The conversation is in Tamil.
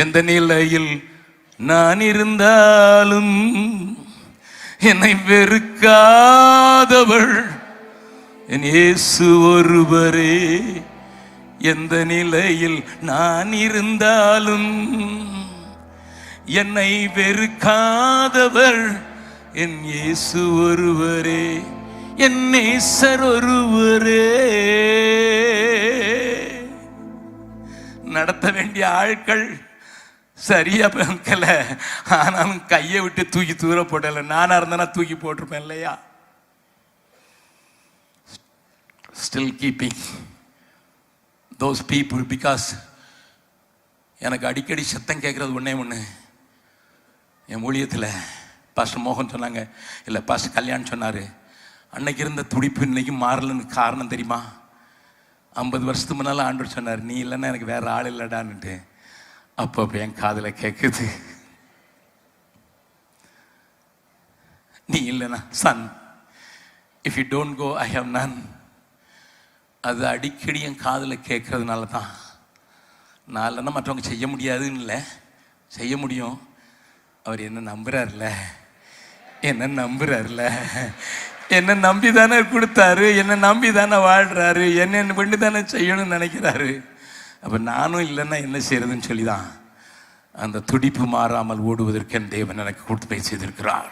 எந்த நிலையில் நான் இருந்தாலும் என்னை வெறுக்காதவள். என் இயேசு ஒருவரே எந்த நிலையில் நான் இருந்தாலும் என்னை வெறுக்காதவர் என் இயேசு ஒருவரே என் நேசர் ஒருவரே. நடத்த வேண்டிய ஆட்கள் சரியா பார்க்கல ஆனாலும் கையை விட்டு தூக்கி தூர போட்டல நானா இருந்தேன்னா தூக்கி போட்டிருப்பேன் இல்லையா? Still keeping those people because எனக்கு அடிக்கடி சத்தம் கேட்குறது ஒன்றே ஒன்று என் ஊழியத்தில் பாஸ்டர் மோகன் சொன்னாங்க இல்லை பாஸ்டர் கல்யாண் சொன்னார். அன்னைக்கு இருந்த துடிப்பு இன்னைக்கு மாறலன்னு காரணம் தெரியுமா? ஐம்பது வருஷத்துக்கு முன்னால் ஆண்டு சொன்னார் நீ இல்லைன்னா எனக்கு வேறு ஆள் இல்லைடான்னுட்டு. அப்போ என் காதில் கேட்குது நீ இல்லைனா son if you don't go I have none அது அடிக்கடி என் காதில் கேட்கறதுனால தான். நான் இல்லைன்னா மற்றவங்க செய்ய முடியாதுன்னு இல்லை. செய்ய முடியும். அவர் என்ன நம்புறாருல என்ன நம்புறாருல என்ன நம்பி தானே கொடுத்தாரு? என்ன நம்பி தானே வாழ்றாரு? என்ன என்ன பண்ணி தானே செய்யணும்னு நினைக்கிறாரு? அப்போ நானும் இல்லைன்னா என்ன செய்யறதுன்னு சொல்லி தான் அந்த துடிப்பு மாறாமல் ஓடுவதற்கு என் தேவன் எனக்கு கொடுத்து போய் செய்திருக்கிறார்